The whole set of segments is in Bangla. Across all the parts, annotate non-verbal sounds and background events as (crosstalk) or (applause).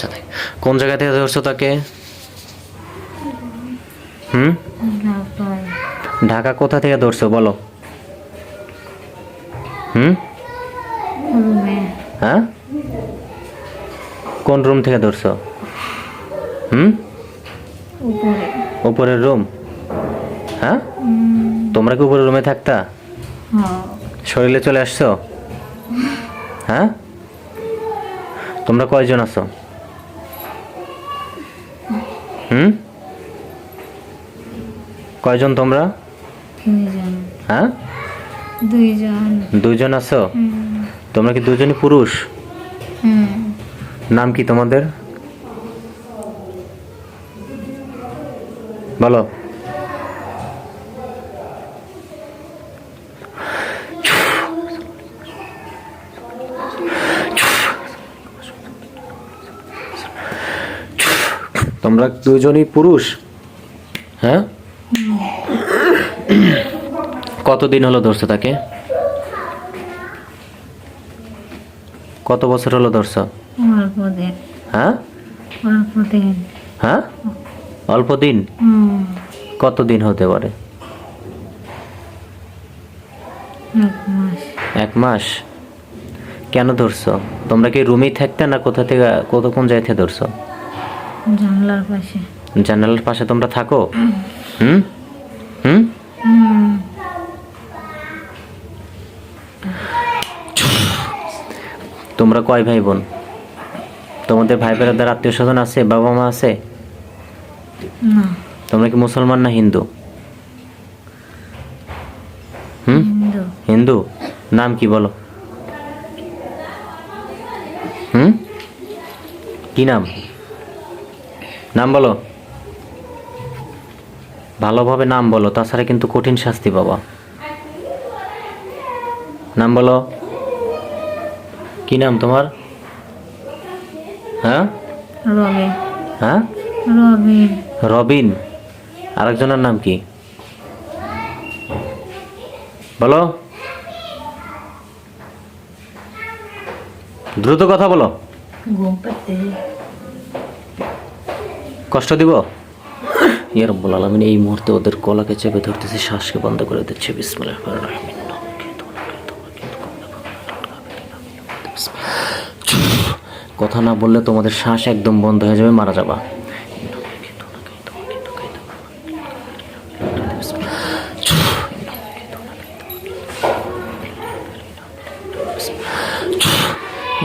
আচ্ছা তাই কোন জায়গা থেকে ধরছো তাকে? হুম? ঢাকা কোথা থেকে ধরছো, বলো। হুম? হ্যাঁ? কোন রুম থেকে ধরছো? হুম? উপরে উপরের রুম? হ্যাঁ? তোমরা কি উপরের রুমে থাকতা? শরীরে চলে আসছো? হ্যাঁ? তোমরা কয়জন আছো? হুম? কয়জন তোমরা? হ্যাঁ? দুইজন। দুজন আছো? তোমরা কি দুজনই পুরুষ? নাম কি তোমাদের? বলো। তোমরা দুজনই পুরুষ? হ্যাঁ? কতদিন হলো ধরছো তাকে? কত বছর হলো ধরছো? হ্যাঁ? হ্যাঁ? অল্প দিন হুম। কত দিন হতে পারে? এক মাস। এক মাস? কেন ধরছো? তোমরা কি রুমেই থাকতে না কোথা থেকে কত কোন জায়গা থেকে ধরছো? জানলার পাশে। জানালার পাশে তোমরা থাকো। হুম? হুম? তোমরা কয় ভাই বোন তোমাদের ভাই বোনেদের আত্মীয় স্বজন আছে বাবা মা আছে তোমরা কি মুসলমান না হিন্দু? হুম? হিন্দু। হিন্দু? নাম কি বলো? হুম? কি নাম? নাম বলো। ভালোভাবে নাম বলো তাছাড়া কিন্তু কঠিন শাস্তি পাবা। নাম বলো। কি নাম তোমার? হ্যাঁ? হ্যাঁ? রবিন। আরেকজনের নাম কি? বলো। দ্রুত কথা বলো। ঘুম কষ্ট দিব? ইয়া রব্বুল আলমিন, এই মুহূর্তে ওদের কলাকে চেপে ধরতেছি, শ্বাসকে বন্ধ করে দিচ্ছে। বিসমুল্লাহ কথা না বললে তোমাদের শ্বাস একদম বন্ধ হয়ে যাবে, মারা যাবা।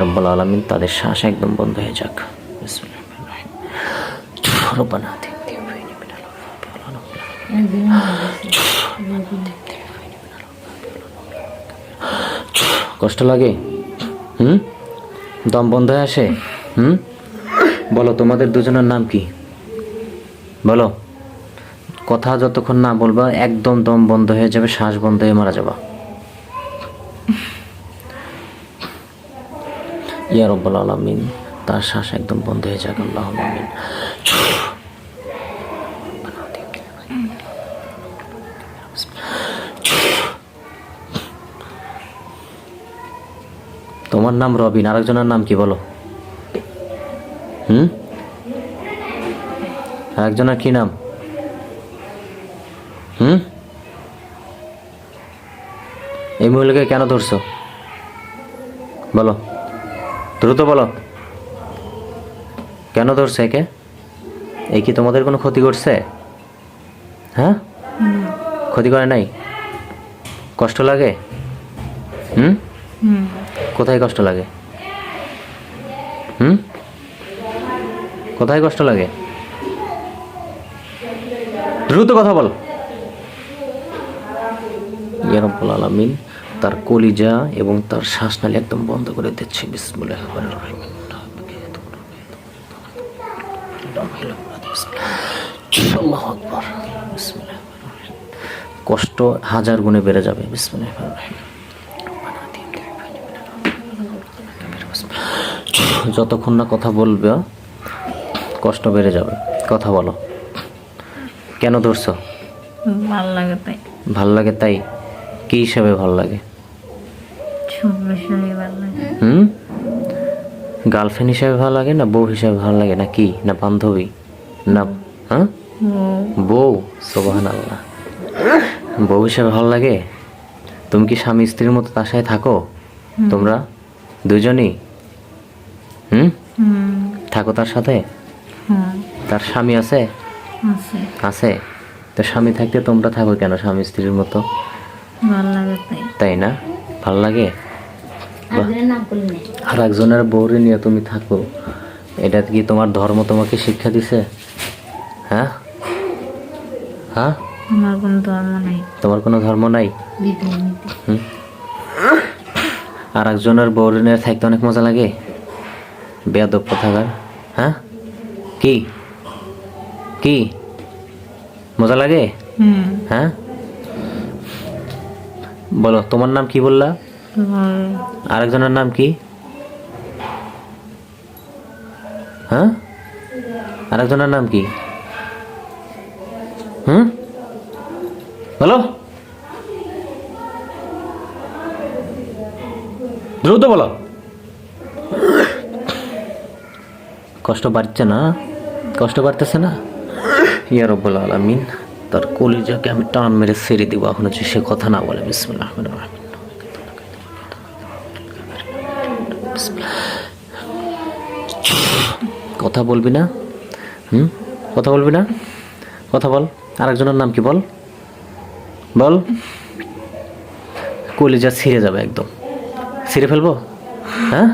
রব্বুল আলমিন, তাদের শ্বাস একদম বন্ধ হয়ে যাক। झोल बना देती কষ্ট লাগে? হুম? দম বন্ধ হয়ে আসে? হুম? বলো, তোমাদের দুজনের নাম কি? বলো। কথা যতক্ষণ না বলবা, একদম দম বন্ধ হয়ে যাবে, শ্বাস বন্ধ হয়ে মারা যাবা। ইয়া রব্বুল আলমিন, তার শ্বাস একদম বন্ধ হয়ে যাক, আল্লাহ আমিন তোমার নাম রবিন, আরেকজনের নাম কি বলো? হুম? আরেকজনের কি নাম? হুম? এই মহিলাকে কেন ধরছো? বলো। দ্রুত বলো। কেন ধরছে একে? এই কি তোমাদের কোনো ক্ষতি করছে? হ্যাঁ? ক্ষতি করে নাই? কষ্ট লাগে? হুম। কোথায় কষ্ট লাগে? হুম? কোথায় কষ্ট লাগে? দ্রুত কথা বল। ইয়া রব্বুল আলামিন, তার কলিজা এবং তার শ্বাসনালী একদম বন্ধ করে দিচ্ছে। কষ্ট হাজার গুণে বেড়ে যাবে। বিসমুল্লাহ যতক্ষণ না কথা বলবে কষ্ট বেড়ে যাবে। কথা বলো। কেন ধরছো? ভালো লাগে তাই। ভালো লাগে তাই? কি হিসাবে ভালো লাগে? হুম? গার্লফ্রেন্ড হিসাবে ভালো লাগে না বউ হিসাবে ভালো লাগে না কি? না বান্ধবী? না হ্যাঁ? বউ? সোবাহান আল্লাহ বউ হিসাবে ভালো লাগে? তুমি কি স্বামী স্ত্রীর মতো তার সাথে থাকো তোমরা? দুজনই? হুম? থাকো তার সাথে? হ্যাঁ তার স্বামী আছে? আছে। আছে? তো স্বামী থাকতে তোমরা থাকো কেন স্বামী স্ত্রীর মতো? তাই। তাই না? ভালো লাগে? আর একজনের বউরে নিয়ে তুমি থাকো। এটা কি তোমার ধর্ম তোমাকে শিক্ষা দিছে? হ্যাঁ? হ্যাঁ? আমার কোনো ধর্ম নেই। তোমার কোনো ধর্ম নাই? হুম? আর একজনের বউরে নিয়ে থাকতে অনেক মজা লাগে? বেয়াদব কথাকার? হ্যাঁ? কি? কি? মজা লাগে? হ্যাঁ? বলো তোমার নাম কি বললা? আরেকজনের নাম কি? হ্যাঁ? আরেকজনের নাম কি? হুম? বলো। দ্রুত বলো। কষ্ট বাড়ছে না? কষ্ট বাড়তেছে না? ইয়া রব্বুল আলামিন, তার কলিজাকে আমি টান মেরে ছেড়ে দিব। এখন হচ্ছে সে কথা না বলে। বিসমিল্লাহ। কথা বলবি না? হুম? কথা বলবি না? কথা বল। আরেকজনের নাম কি বল? বল। কলিজা ছিঁড়ে যাবে একদম। ছিঁড়ে ফেলব? হ্যাঁ?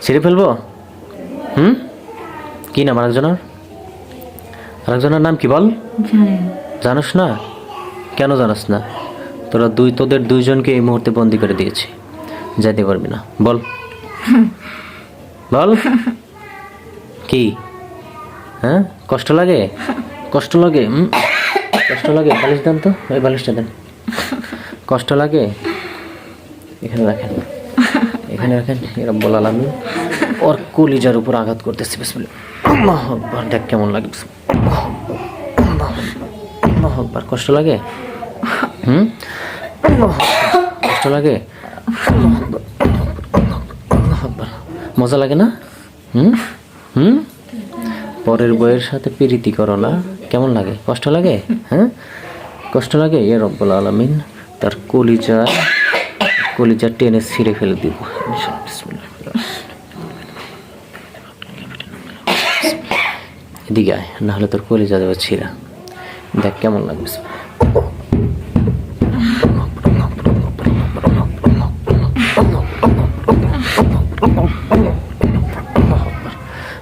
ছিঁড়ে ফেলব? হুম? কি নাম আরেকজনের? আরেকজনের নাম কি বল? জানি জানোস না? কেন জানাস না? তোরা দুই তোদের দুইজনকে এই মুহূর্তে বন্দি করে দিয়েছি। যেতে পারবি না। বল। বল। কি? হ্যাঁ? কষ্ট লাগে? কষ্ট লাগে? কষ্ট লাগে? বালিশ দেন তো। ওই বালিশটা দেন। কষ্ট লাগে? এখানে রাখেন। এখানে রাখেন। এরা বলালাম ওর কলিজার উপর আঘাত করতেছি, বিসমিল্লাহ। আকবার, দেখ কেমন লাগে। আল্লাহু আকবার, কষ্ট লাগে? হুম। কষ্ট লাগে। মজা লাগে না? হুম? হুম? পরের বইয়ের সাথে প্রীতি করো না। কেমন লাগে? কষ্ট লাগে? হ্যাঁ? কষ্ট লাগে? এ রব্বুল আলমিন, তার কলিজা কলিজা টেনে ছিঁড়ে ফেলে দিব ইনশাআল্লাহ, বিসমিল্লাহ। এদিকে আয় নাহলে তোর কলিজা দেবে ছিঁড়া। দেখ কেমন লাগবে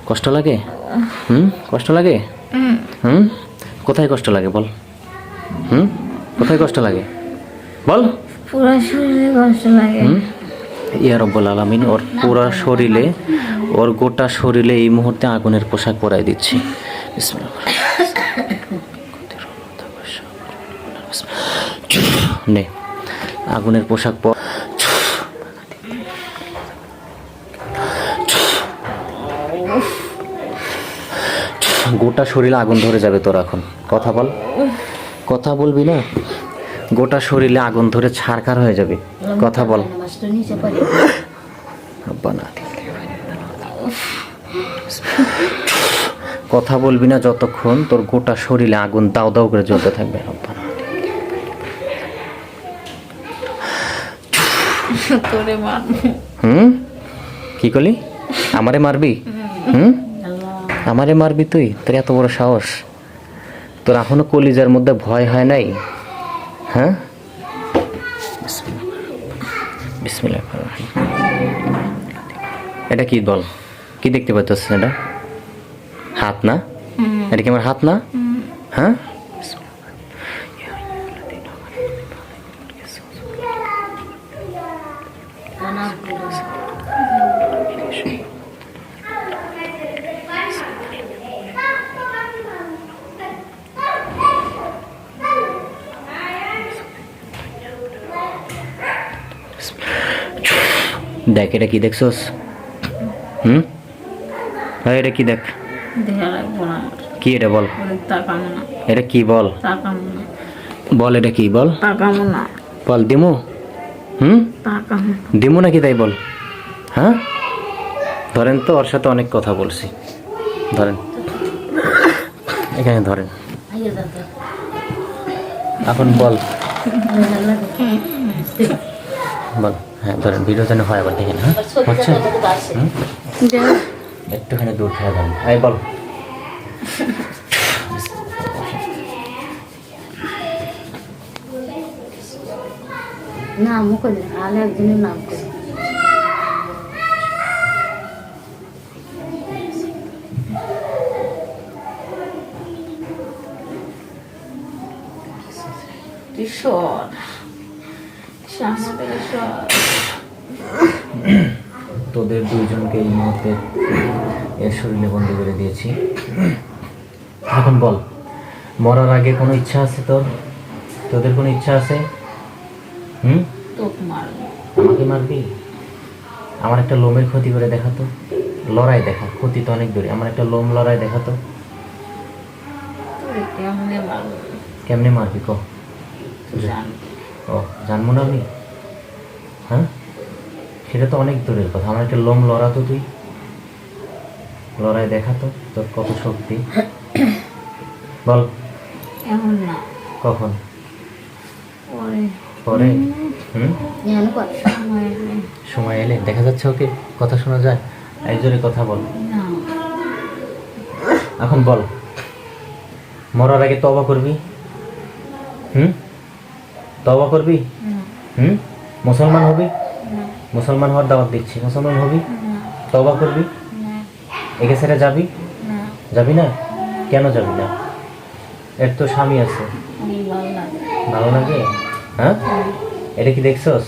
কষ্ট লাগে? হুম? কষ্ট লাগে? হুম? কোথায় কষ্ট লাগে বল? হুম? কোথায় কষ্ট লাগে? বল। পুরো শরীরে কষ্ট লাগে। হুম? ইয়া রব্বুল আলামিন ওর পুরো শরীরে ওর গোটা শরীরে এই মুহূর্তে আগুনের পোশাক পরাই দিচ্ছি। নে আগুনের পোশাক পর গোটা শরীরে আগুন ধরে যাবে তোর এখন। কথা বল। কথা বলবি না? গোটা শরীরে আগুন ধরে ছারকার হয়ে যাবে। কথা বল। রব্বানা আতিনি কথা বলবি না যতক্ষণ তোর গোটা শরীরে আগুন দাও দাও করে জ্বলতে থাকবে। রব্বানা তোরে হুম? কি করলি? আমারে মারবি? হুম? আমারে মারবি তুই? তোর এত বড় সাহস। তোর এখনও কলিজার মধ্যে ভয় হয় নাই? হ্যাঁ? বিসমিল্লাহ। এটা কি বল কি দেখতে পাচ্ছিস এটা? হাত না? এটা কি আমার হাত না? হ্যাঁ? দেখ এটা কি দেখছস? হুম? হ্যাঁ এটা কি দেখ? লাগবো না কি এটা বল? তাকামো না। এটা কি বল? তাকামো না। বল এটা কি বল? তাকামো না। বল দিমু হুম? তাকামো দিমু নাকি তাই বল? হ্যাঁ? ধরেন তো ওর সাথে অনেক কথা বলছি। ধরেন। এখানে ধরেন। এখন বল। বল। হ্যাঁ ধরেন ভিডিও যেন হয় আবার দেখেন হ্যাঁ? হচ্ছে? একটুখানি দূর থেকে ধরেন এই বল। না মুখে আর একজনের নাম করে ঈশ্বর আমাদের ঈশ্বর। (coughs) তোদের দুইজনকে এই মুহূর্তে এর শরীরে বন্দি করে দিয়েছি। এখন বল মরার আগে কোনো ইচ্ছা আছে তোর? তোদের কোনো ইচ্ছা আছে? হুম? আমাকে মারবি? আমার একটা লোমের ক্ষতি করে দেখাতো। লড়াই দেখা ক্ষতি তো অনেক দূরে। আমার একটা লোম লড়াই দেখাতো। কেমনে মারবি? ক? ও জানব না আমি? হ্যাঁ? সেটা তো অনেক দূরের কথা। আমার একটা লোম লড়াতো তুই। লড়াই দেখাতো। তোর কত শক্তি? বল। এমন না। কখন? পরে। সময় এলে। দেখা যাচ্ছে ওকে? কথা শোনা যায়? এই জোরে কথা বল। এখন বল। মরার আগে তবা করবি? হুম? তবা করবি? হুম? মুসলমান হবি? মুসলমান হওয়ার দাওয়াত দিচ্ছি। মুসলমান হবি? তবা করবি? একে ছেড়ে যাবি? যাবি না? কেন যাবি না? এর তো স্বামী আছে। ভালো লাগে? হ্যাঁ? এটা কি দেখছস?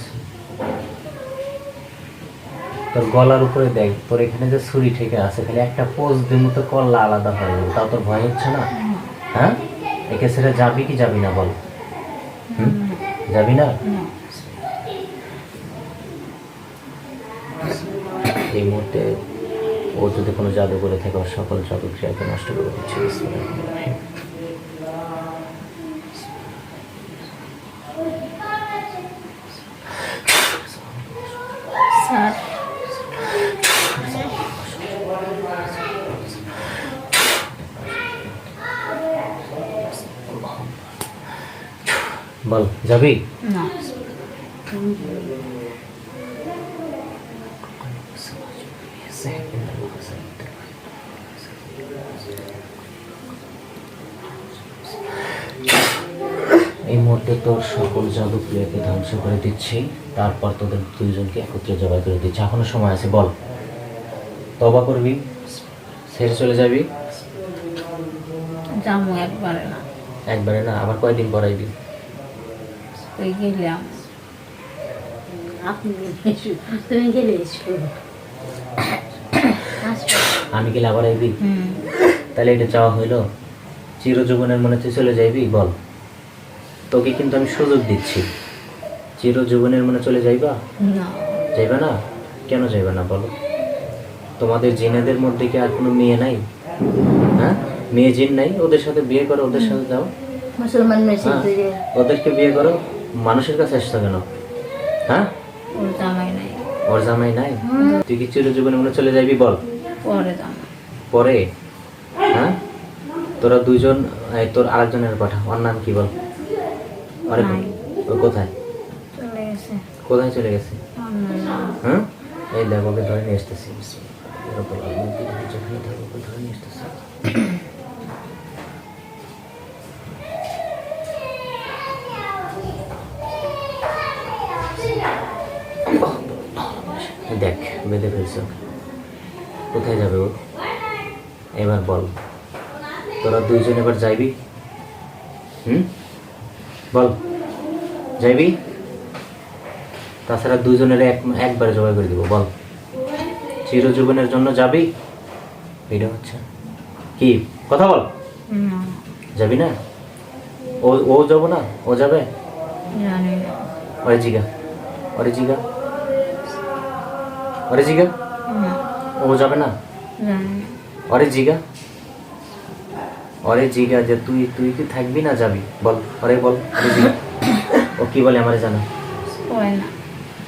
তোর গলার উপরে দেখ, তোর এখানে যে ছুরি থেকে আছে, খালি একটা পোজ দিয়ে মতো কল্লা আলাদা হয়ে যাবে, তাও তোর ভয় হচ্ছে না? হ্যাঁ? একে ছেড়ে যাবি কি যাবি না বল? হুম? যাবি না? এই মুহূর্তে ও যদি কোনো জাদু করে থাকে ওর সকল জাদু ক্রিয়াকে নষ্ট করে দিচ্ছে। বল যাবি না এই মুহূর্তে তোর সকল জাদু ক্রিয়াকে ধ্বংস করে দিচ্ছি তারপর তোদের দুইজনকে একত্রে জবাই করে দিচ্ছি। এখনও সময় আছে বল। তবা করবি? ছেড়ে চলে যাবি? যাব একবারে না। একবারে না? আবার কয়দিন পরাইবি ওই গেলাম। আপনি তুমি গেলে আমি আবার আইবি? তাহলে এটা চাওয়া হইল চিরজীবনের মনে তুই চলে যাইবি? বল। তোকে কিন্তু আমি সুযোগ দিচ্ছি। চিরজীবনের মনে চলে যাইবা? না। যাইবা না? কেন যাইবা না বলো? তোমাদের জিনেদের মধ্যে কি আর কোনো মেয়ে নাই? হ্যাঁ? মেয়ে জিন নাই? ওদের সাথে বিয়ে করো ওদের সাথে যাও। মুসলমান মেশিন হ্যাঁ। ওদেরকে বিয়ে করো। মানুষের কাছে আসছো কেন? হ্যাঁ? ওর জামাই নাই। ওর জামাই নাই? তুই কি চিরজীবনের মনে চলে যাইবি? বল। পরে হ্যাঁ? তোরা দুইজন তোর আরেকজনের কথা ওর নাম কি বল? আরে ও কোথায়? চলে গেছে। কোথায় চলে গেছে? হ্যাঁ? এই দেখ ওকে ধরে নিয়ে আসতেছি। এরকম আমি যেখানে থাকো ওকে ধরে নিয়ে আসতেছি। (coughs) দেখ বেঁধে ফেলছ কোথায় যাবে ও? এবার বল। তোরা দুইজন এবার যাইবি? হুম? বল। যাইবি? তাছাড়া দুজনের এক একবারে জবাই করে দিব বল। চিরজীবনের জন্য যাবি? এটা হচ্ছে। কি? কথা বল। যাবি না? ও ও যাব না? ও যাবে? জানি না। ওরে জিগা ওরে জিগা ওরে জিগা না ও যাবে না? ওরে জিগা। ওরে জিগা যে তুই তুই কি থাকবি না যাবি? বল ওরে বল জিগা। ও কি বলে আমারে জানা?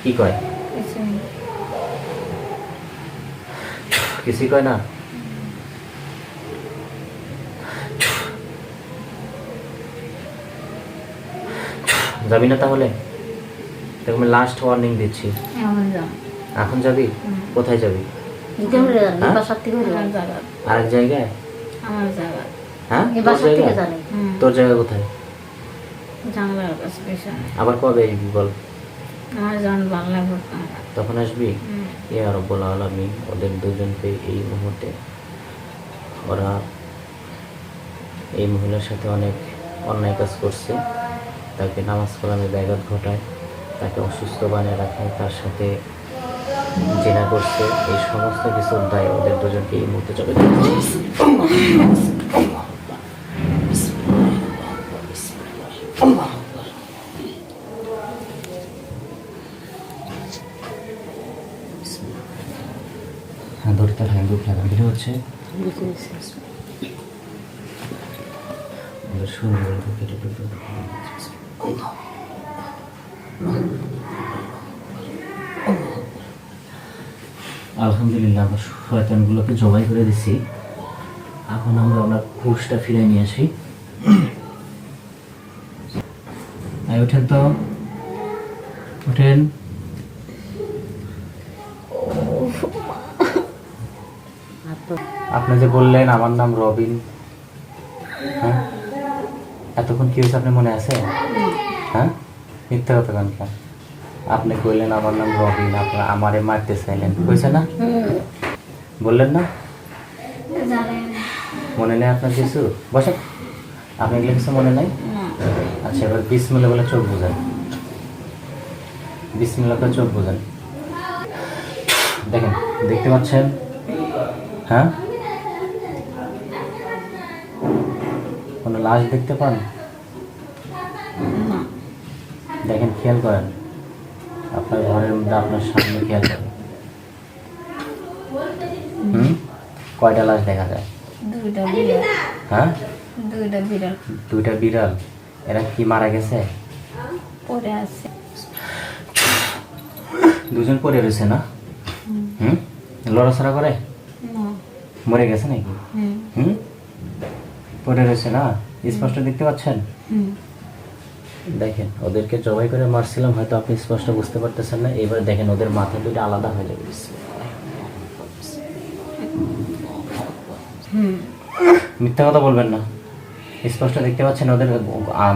কি কয়? কিছু কিছুই কয় না? যাবি না তাহলে? তোকে আমি লাস্ট ওয়ার্নিং দিচ্ছি। এখন যাবি। কোথায় যাবি? আরেক জায়গায়? আমার জায়গা। হ্যাঁ? তোর জায়গা? তোর জায়গা কোথায়? জানলার কাছে আবার কবে আসবি বল? আমার তখন আসবি? ইয়া রব্বুল আলামিন ওদের দুজনকে এই মুহূর্তে ওরা এই মহিলার সাথে অনেক অন্যায় কাজ করছে। তাকে নামাজ কালামে ব্যাঘাত ঘটায় তাকে অসুস্থ বানিয়ে রাখে তার সাথে জেনা করছে, এই সমস্ত কিছুর দায় ওদের দুজনকে এই মুহূর্তে চলে হ্যাঁ ভিডিও হচ্ছে। সুন্দর আলহামদুলিল্লাহ, আমরা শয়তানগুলোকে জবাই করে দিছি। এখন আমরা ওনার হুশটা ফিরে নিয়ে আসি। ওঠেন তো। ওঠেন। আপনি যে বললেন, আমার নাম রবিন। হ্যাঁ? এতক্ষণ কি হয়েছে? আপনার মনে আছে? হ্যাঁ? মিথ্যা কথা কেন? আপনি কইলেন আমার নাম রবিন আপনার আমারে মারতে চাইলেন। হয়েছে না? বললেন না? মনে নেই আপনার কিছু? বসেন। আপনি এগুলো কিছু মনে নাই? আচ্ছা এবার বিসমিল্লা বলে চোখ বোঝান। বিসমিল্লা করে চোখ বোঝান। দেখেন দেখতে পাচ্ছেন? হ্যাঁ? কোনো লাশ দেখতে পান? দেখেন খেয়াল করেন। আপনার ঘরের মধ্যে আপনার সামনে খেয়াল হুম? কয়টা লাশ দেখা যায়? দুইটা বিড়াল। হ্যাঁ? দুইটা বিড়াল। দুইটা বিড়াল? এরা কি মারা গেছে? পরে আছে। দুজন পড়ে রয়েছে না? হুম? লড়াছড়া করে? মরে গেছে নাকি? হুম। হুম? পড়ে রয়েছে না? স্পষ্ট দেখতে পাচ্ছেন? হুম। দেখেন ওদেরকে জবাই করে মারছিলাম হয়তো আপনি স্পষ্ট বুঝতে পারতেছেন না। এবার দেখেন ওদের মাথা দুটো আলাদা হয়ে যাবে। মিথ্যা কথা বলবেন না। স্পষ্ট দেখতে পাচ্ছেন ওদের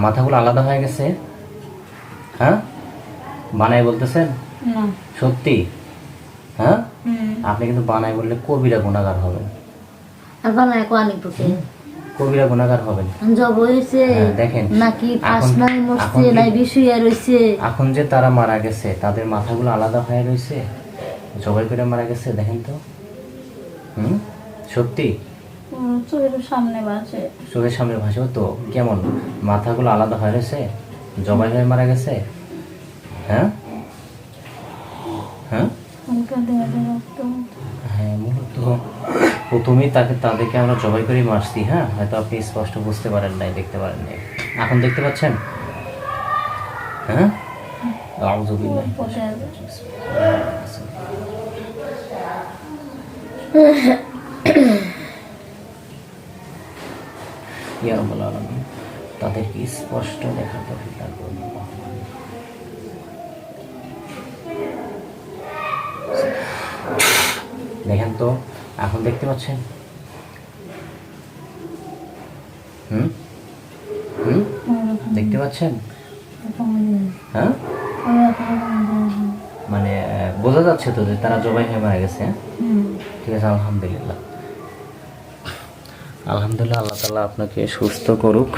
মাথাগুলো আলাদা হয়ে গেছে। হ্যাঁ? বানাই বলতেছেন? সত্যি? হ্যাঁ? আপনি কিন্তু বানাই বললে কবিরা গুণাগার হবেন। বানায় পুকে কবিরা গুণাগার হবেন জব হয়েছে। হ্যাঁ, দেখেন। নাকি এখন- ফার্স্ট নাই মরছে এখন যে তারা মারা গেছে তাদের মাথাগুলো আলাদা হয়ে রয়েছে জবাই করে মারা গেছে দেখেন তো। হুম? সত্যি? চোখের সামনে বাসে চোখের সামনে ভাসেও তো কেমন? মাথাগুলো আলাদা হয়ে রয়েছে জবাই হয়ে মারা গেছে? হ্যাঁ? হ্যাঁ? হালকা দেওয়া রক্ত। হ্যাঁ মূলত প্রথমেই তাকে, তাদেরকে আমরা জবাই করেই মারছি হ্যাঁ? হয়তো আপনি স্পষ্ট বুঝতে পারেন নাই, দেখতে পারেন নাই। এখন দেখতে পাচ্ছেন? হ্যাঁ? তাদেরকে স্পষ্ট দেখার তৌফিক দান করুন দেখেন তো এখন দেখতে পাচ্ছেন? দেখতে পাচ্ছেন? হ্যাঁ? মানে বোঝা যাচ্ছে তো যে তারা জবাই হয়ে মারা গেছে হ্যাঁ? ঠিক আছে, আলহামদুলিল্লাহ। আলহামদুলিল্লাহ, আল্লাহ তালা আপনাকে সুস্থ করুক।